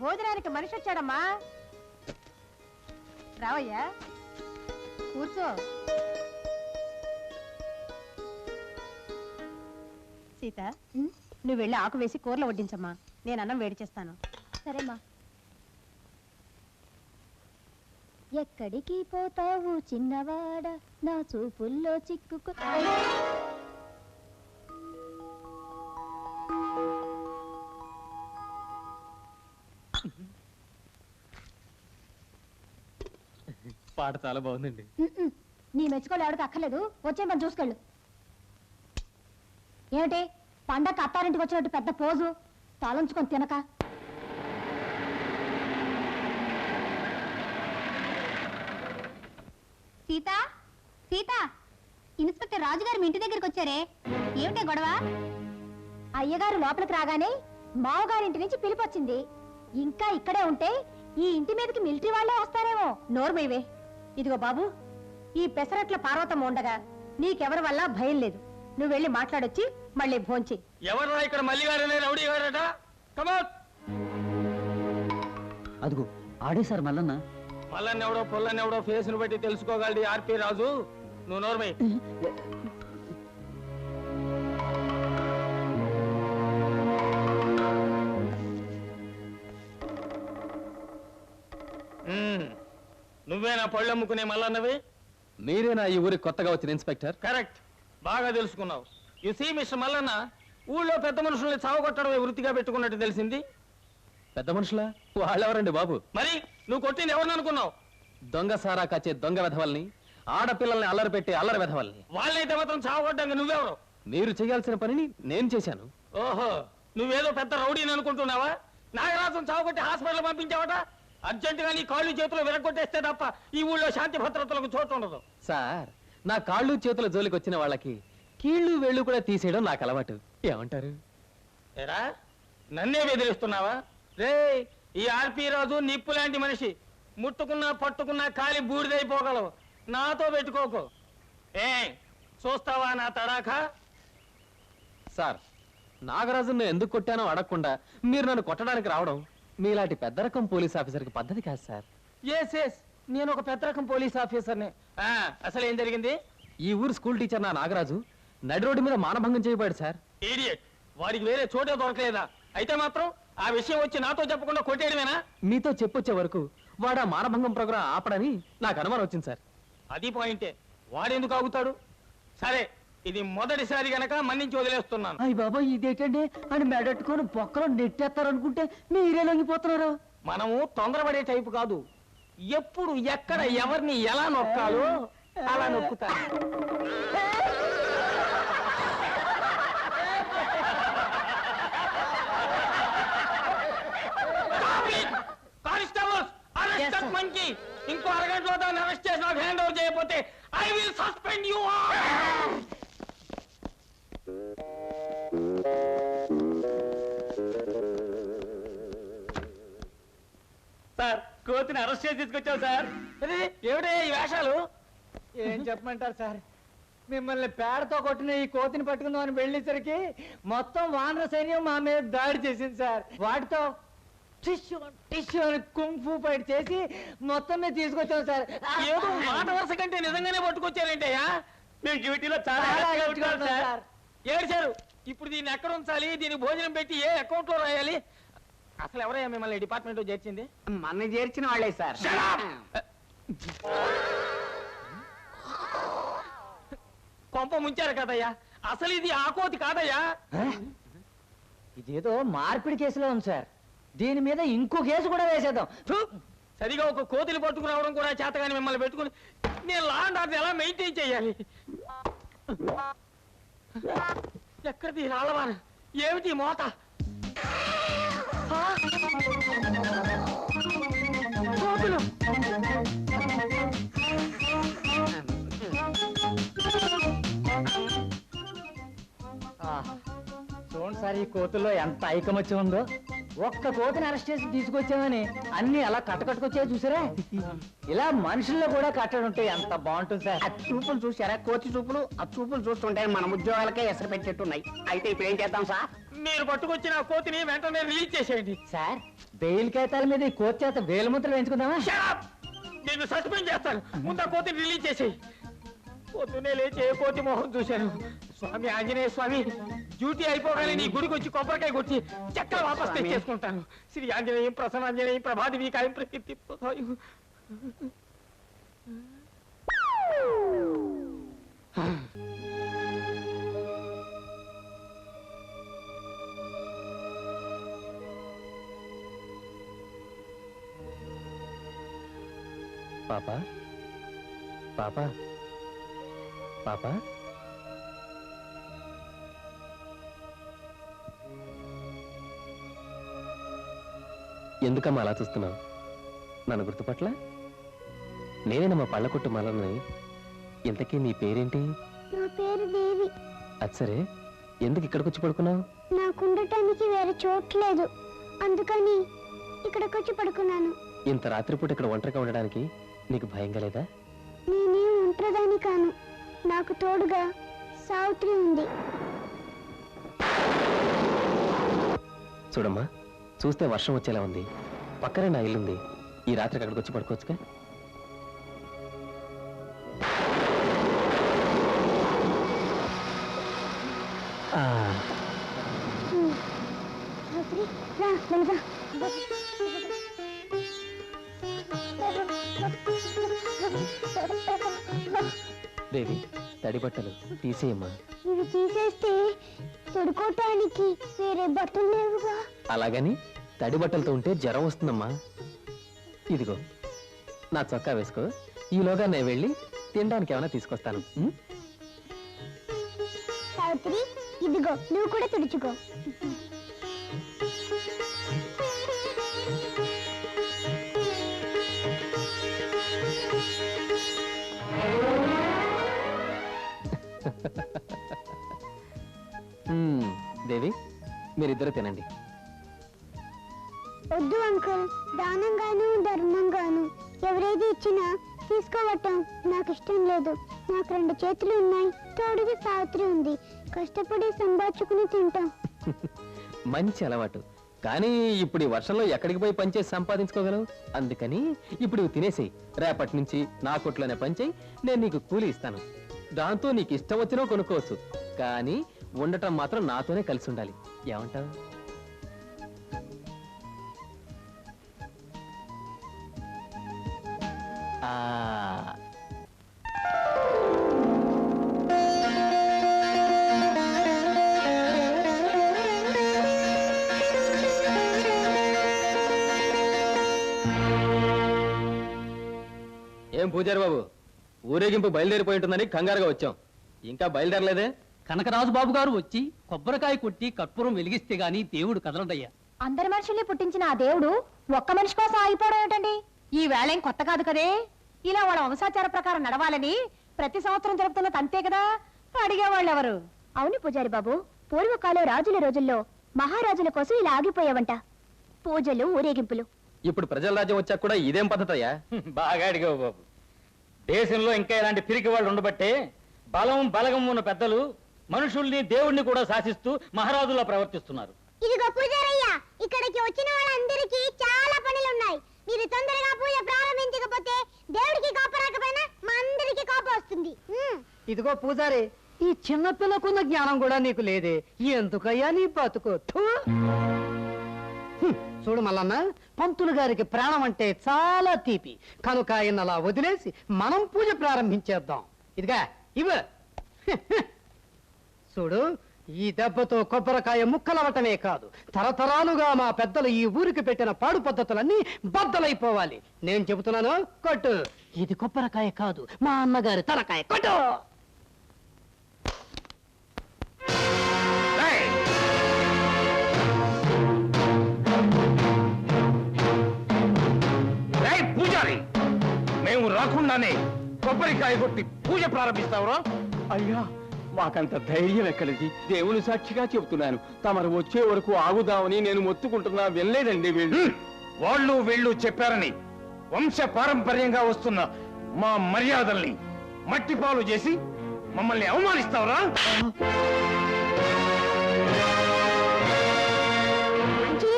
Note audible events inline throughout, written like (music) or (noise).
భోజనానికి మనిషి వచ్చాడమ్మా. రావయ్యా కూర్చో. సీత నువ్వు వెళ్ళి ఆకు వేసి కూరలో వడ్డించమ్మా. నేను అన్నం వేడి చేస్తాను. సరేమ్మా. ఎక్కడికి పోతావు చిన్నవాడ? నా చూపుల్లో చిక్కుకు పాట చాలా బాగుందండి. నీ మెచ్చుకోలు ఎవరికి అక్కర్లేదు. వచ్చే మనం చూసుకెళ్ళు. ఏమిటి? పండగ అత్తారింటికి వచ్చినట్టు పెద్ద పోజు. తలంచుకొని తినక. సీత? సీత? ఇన్స్పెక్టర్ రాజుగారు మీ ఇంటి దగ్గరికి వచ్చారే. ఏమిటే గొడవ? అయ్యగారు లోపలికి రాగానే మావగారింటి నుంచి పిలిపొచ్చింది ఇంకా ఇక్కడే ఉంటే ఈ ఇంటి మీదకి మిలిటరీ వాళ్ళే వస్తారేమో. నోర్మైవే ఇదిగో బాబు ఈ పెసరట్ల పార్వతమ్మ ఉండగా నీకెవరి వల్ల భయం లేదు. నువ్వు వెళ్ళి మాట్లాడొచ్చి మళ్ళీ భోంచి ఎవరు ఇక్కడ మల్లి గారనే రౌడీ గారట? కమౌట్ అదిగో ఆడే సార్ మల్లన్న. మల్లన్న ఎవడో పుల్లన్న ఎవడో ఫేస్ను బట్టి తెలుసుకోగలడి ఆర్పి రాజు. నువ్వు నోర్మై (laughs) నువ్వేనా పళ్ళు అమ్ముకునే మల్లన్నవి? మీరేనా ఈ ఊరికి కొత్తగా వచ్చిన ఇన్స్పెక్టర్. కరెక్ట్. బాగా తెలుసుకున్నావు. యు సీ మిస్టర్ మల్లన్న ఊళ్ళో పెద్ద మనుషుల్ని చావగొట్టడమే వృత్తిగా పెట్టుకున్నట్టు తెలిసింది. పెద్ద మనుషులా? వాళ్ళెవరండి బాబు? మరి నువ్వు కొట్టింది ఎవరిని అనుకున్నావు? దొంగ సారా కాచే దొంగ వెధవల్ని ఆడపిల్లల్ని అల్లరి పెట్టే అల్లరి వెధవల్ని. వాళ్ళైతే మాత్రం చావగొట్టంగా నువ్వెవరు? మీరు చేయాల్సిన పనిని నేను చేశాను. ఓహో నువ్వేదో పెద్ద రౌడీని అనుకుంటున్నావా? నాగరాజును చావగొట్టి హాస్పిటల్ పంపించావట? అర్జెంటుగా నీ కాళ్ళు చేతులు విరగొట్టేస్తే తప్ప ఈ ఊళ్ళో శాంతి భద్రతలకు చోటు ఉండదు. సార్ నా కాళ్ళు చేతుల జోలికి వచ్చిన వాళ్ళకి కీళ్ళు వేళ్ళు కూడా తీసేయడం నాకు అలవాటు. ఏమంటారు? ఏరా నన్నే బెదిరిస్తున్నావా? రే ఈ ఆర్పి రాజు నిప్పు లాంటి మనిషి. ముట్టుకున్నా పట్టుకున్నా కాలి బూడిదైపోగలవు. నాతో పెట్టుకోకు. ఏ చూస్తావా నా తడాఖా? సార్ నాగరాజును ఎందుకు కొట్టానో అడగకుండా మీరు నన్ను కొట్టడానికి రావడం మీలాంటి పెద్ద రకం పోలీస్ ఆఫీసర్కి పద్ధతి కాదు సార్. ఎస్ ఎస్ నేను ఒక పెద్ద రకం పోలీస్ ఆఫీసర్ని. అసలు ఏం జరిగింది? ఈ ఊరు స్కూల్ టీచర్ నా నాగరాజు. నడి రోడ్డు మీద మానభంగం చేయబోయాడు సార్. వాడికి వేరే చోటే దొరకలేదా? అయితే మాత్రం ఆ విషయం వచ్చి నాతో చెప్పకుండా కొట్టేయడమేనా? మీతో చెప్పొచ్చే వరకు వాడు ఆ మానభంగం ప్రోగ్రాం ఆపడని నాకు అనుమానం వచ్చింది సార్. అది పాయింటే. వాడెందుకు ఆగుతాడు? సరే ఇది మొదటిసారి గనక మన్నించి వదిలేస్తున్నాను. అయ్య బాబా ఇదేంటండి? అని మెడట్టుకొని బొక్కలో నెట్టేస్తారనుకుంటే మీరే లొంగిపోతున్నారు? మనము తొందరపడే టైపు కాదు. ఎప్పుడు ఎక్కడ ఎవరిని ఎలా నొక్కాలో అలా నొక్కుతాను ఇంకో అరగంటలో దాన్ని అరెస్ట్ చేసి నాకు హ్యాండ్ ఓవర్ చేయకపోతే I will suspend you sir కోతిని అరెస్ట్ చేసి తీసుకొచ్చాం సార్. ఏమిటే ఈ వేషాలు? ఏం చెప్పమంటారు సార్? మిమ్మల్ని పేడతో కొట్టిన ఈ కోతిని పట్టుకుందామని వెళ్ళేసరికి మొత్తం వానర సైన్యం మా మీద దాడి చేసింది సార్. వాటితో టిష్యూ టిష్యూ అని కుంఫు ఫైట్ చేసి మొత్తం మీద తీసుకొచ్చాం సార్. ఏదో మాట వరుస కంటే నిజంగానే పట్టుకొచ్చారేంటయ్యా? మేము డ్యూటీలో చాలా చాలా కష్టపడ్డాం కష్టపడ్డాం సార్. ఇప్పుడు దీన్ని ఎక్కడ ఉంచాలి? దీనికి భోజనం పెట్టి ఏ అకౌంట్లో రాయాలి? అసలు ఎవరయ్యా మిమ్మల్ని డిపార్ట్మెంట్ చేర్చింది? మన చేర్చిన వాళ్ళే సార్. కొంప ముంచారు కదయ్యా. అసలు ఇది ఆ కోతి కాదయ్యా. ఇదేదో మార్పిడి కేసులో ఉంది సార్. దీని మీద ఇంకో కేసు కూడా వేసేద్దాం! సరిగా ఒక కోతిని పట్టుకురావడం కూడా చేతగాని మిమ్మల్ని పెట్టుకుని నేను లాండ్ ఆర్డర్ ఎలా మెయింటైన్ చేయాలి? ఎక్కడిది రాళ్ళవాన? ఏమిటి మోత? చూడండి సార్ ఈ కోతుల్లో ఎంత ఐకమత్యం ఉందో. ఒక్క కోతిని అరెస్ట్ చేసి తీసుకొచ్చామని అన్ని అలా కట్టకట్టుకొచ్చా చూసారా? ఇలా మనుషుల్లో కూడా కట్టడం ఉంటే ఎంత బాగుంటుంది సార్? ఆ చూపులు చూసారా కోతి చూపులు ఆ చూపులు చూస్తుంటే మన ఉద్యోగాలకే ఎసరు పెట్టేట్టున్నాయి అయితే ఇప్పుడు ఏం చేద్దాం సార్? మీరు పట్టుకొచ్చిన ఆ కోతిని వెంటనే రిలీజ్ చేసేయండి. సార్ బెయిల్ కాగితాల మీద ఈ కోర్టు చేత వేలుముద్ర వేయించుకుందామా? Shut up! నేను సస్పెండ్ చేస్తాను. ముందు ఆ కోతిని రిలీజ్ చేసేయి. పొద్దున్నే లేచి ఏ కోతి మొహం చూశాను? స్వామి ఆంజనేయ స్వామి డ్యూటీ అయిపోగానే నీ గుడికి వచ్చి కొబ్బరికాయ కొట్టి చక్కగా వాపస్ తెచ్చేసుకుంటాను శ్రీ ఆంజనేయం ప్రసన్నాంజనేయం ప్రభాది వీకాయం ప్రకృతి పాపా? పాపా? పాపా? ఎందుకమ్మా అలా చూస్తున్నావు? నన్ను గుర్తుపట్ల నేనేనమ్మా పళ్ళ కొట్టు మలని ఇంతకీ నీ పేరేంటి? నా పేరు దేవి. అది సరే. ఎందుకు ఇక్కడికి వచ్చి పడుకున్నావు? నాకు ఉండటానికి వేరే చోట్లేదు అందుకని ఇక్కడికి వచ్చి పడుకున్నాను. ఇంత రాత్రిపూట ఇక్కడ ఒంటరిగా ఉండడానికి నీకు భయంగా లేదా? నేనేం ఒంటరిదాన్ని కాను నాకు తోడుగా సావిత్రి ఉంది. చూడమ్మా చూస్తే వర్షం వచ్చేలా ఉంది. పక్కనే నా ఇల్లుంది. ఈ రాత్రికి అక్కడికి వచ్చి పడుకోవచ్చుగా? ఆ, సావిత్రి రా వెళ్దా దేవి తడి బట్టలు తీసేయమ్మా. ఇవి తీసేస్తే తొడుకోవటానికి వేరే బట్టలు లేవుగా. అలాగని తడి బట్టలతో ఉంటే జ్వరం వస్తుందమ్మా. ఇదిగో నా చొక్కా వేసుకో. ఈలోగా నేను వెళ్ళి తినడానికి ఏమైనా తీసుకొస్తాను. ఉం? సావిత్రి ఇదిగో నువ్వు కూడా తుడుచుకో. దేవి మీరిద్దరు తినండి. వద్దు అంకుల్ దానంగాను ధర్మంగాను. ఎవరేది ఇచ్చినా తీసుకోవటం నాకు ఇష్టం లేదు. నాకు రెండు చేతులు ఉన్నాయి తోడుగా సావిత్రి ఉంది. కష్టపడి సంపాదించుకుని తింటాం. (laughs) మంచి అలవాటు. కానీ ఇప్పుడు ఈ వర్షంలో ఎక్కడికి పోయి పనిచేసి సంపాదించుకోగలవు? అందుకని ఇప్పుడు ఇవి తినేసేయి. రేపటి నుంచి నా కొట్లోనే పనిచేయి నేను నీకు కూలి ఇస్తాను. దాంతో నీకు ఇష్టం వచ్చినా కొనుక్కోవచ్చు. కానీ ఉండటం మాత్రం నాతోనే కలిసి ఉండాలి. ఏమంటావు? ఏం పూజారి బాబు? ఊరేగింపు బయలుదేరిపోయి ఉంటుందని కంగారుగా వచ్చాం. ఇంకా బయలుదేరలేదే? కనకరాజు బాబు గారు వచ్చి కొబ్బరికాయ కొట్టి కర్పూరం వెలిగిస్తే గాని దేవుడు కదలడయ్యా. అందరి మనుషుల్ని పుట్టించిన ఆ దేవుడు ఒక్క మనిషి కోసం ఆగిపోవడం ఏంటండి ఈ వేళేం కొత్త కాదు కదే. ఇలా వాళ్ళ వంశాచార ప్రకారం నడవాలని ప్రతి సంవత్సరం జరుపుతున్న తంతే కదా. అడిగేవాళ్ళు ఎవరు అవును పూజారి బాబు. పూర్వకాలం రాజుల రోజుల్లో మహారాజుల కోసం ఇలా ఆగిపోయావంట. పూజలు ఊరేగింపులు. ఇప్పుడు ప్రజల రాజ్యం వచ్చాక కూడా ఇదేం పద్ధతయ్యా? (laughs) బాగా అడిగావు బాబు. దేశంలో ఇంకా ఇలాంటి పిరికి వాళ్ళు ఉండబట్టే బలం బలగం ఉన్న పెద్దలు మనుషుల్ని దేవుణ్ణి కూడా శాసిస్తూ మహారాజులా ప్రవర్తిస్తున్నారు. ఇదిగో పూజారయ్య ఇక్కడికి వచ్చిన వాళ్ళందరికీ చాలా పనులు ఉన్నాయి మీరు తొందరగా పూజ ప్రారంభించకపోతే దేవుడికి కోప రాకపోయినా మా అందరికి కోపం వస్తుంది. ఇదిగో పూజారి ఈ చిన్న పిల్లకున్న జ్ఞానం కూడా నీకు లేదే. ఎందుకయ్యా నీ బతుకు? థూ. హ్మ్, చూడు మల్లన్న పంతులు గారికి ప్రాణం అంటే చాలా తీపి. కనుక ఆయన అలా వదిలేసి మనం పూజ ప్రారంభించేద్దాం. ఇదిగా ఇవ చూడు ఈ దెబ్బతో కొబ్బరికాయ ముక్కలవటమే కాదు. తరతరాలుగా మా పెద్దలు ఈ ఊరికి పెట్టిన పాడు పద్ధతులన్నీ బద్దలైపోవాలి. నేను చెబుతున్నాను కొట్టు. ఇది కొబ్బరికాయ కాదు మా అన్నగారి తలకాయ. కొట్టు! పూజారి! మేము రాకుండానే కొబ్బరికాయ కొట్టి పూజ ప్రారంభిస్తావురా? అయ్యా మాకంత ధైర్యం ఎక్కడిది దేవుని సాక్షిగా చెబుతున్నాను. తమరు వచ్చే వరకు ఆగుదామని నేను మొత్తుకుంటున్నా. వెళ్ళలేదండి వీళ్ళు. వాళ్ళు వీళ్ళు చెప్పారని వంశ పారంపర్యంగా వస్తున్న మా మర్యాదల్ని మట్టిపాలు చేసి మమ్మల్ని అవమానిస్తావురా?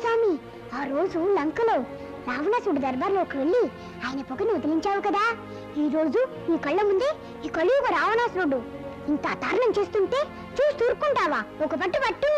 స్వామి. ఆ రోజు లంకలో రావణాసుడి దర్బార్లోకి వెళ్ళి ఆయన పొగను వదిలించావు కదా? ఈ రోజు నీ కళ్ళ ముందే ఈ కలియుగ రావణాసురుడు. ఇంత దారుణం చేస్తుంటే చూసి తూరుకుంటావా ఒక పట్టు పట్టు.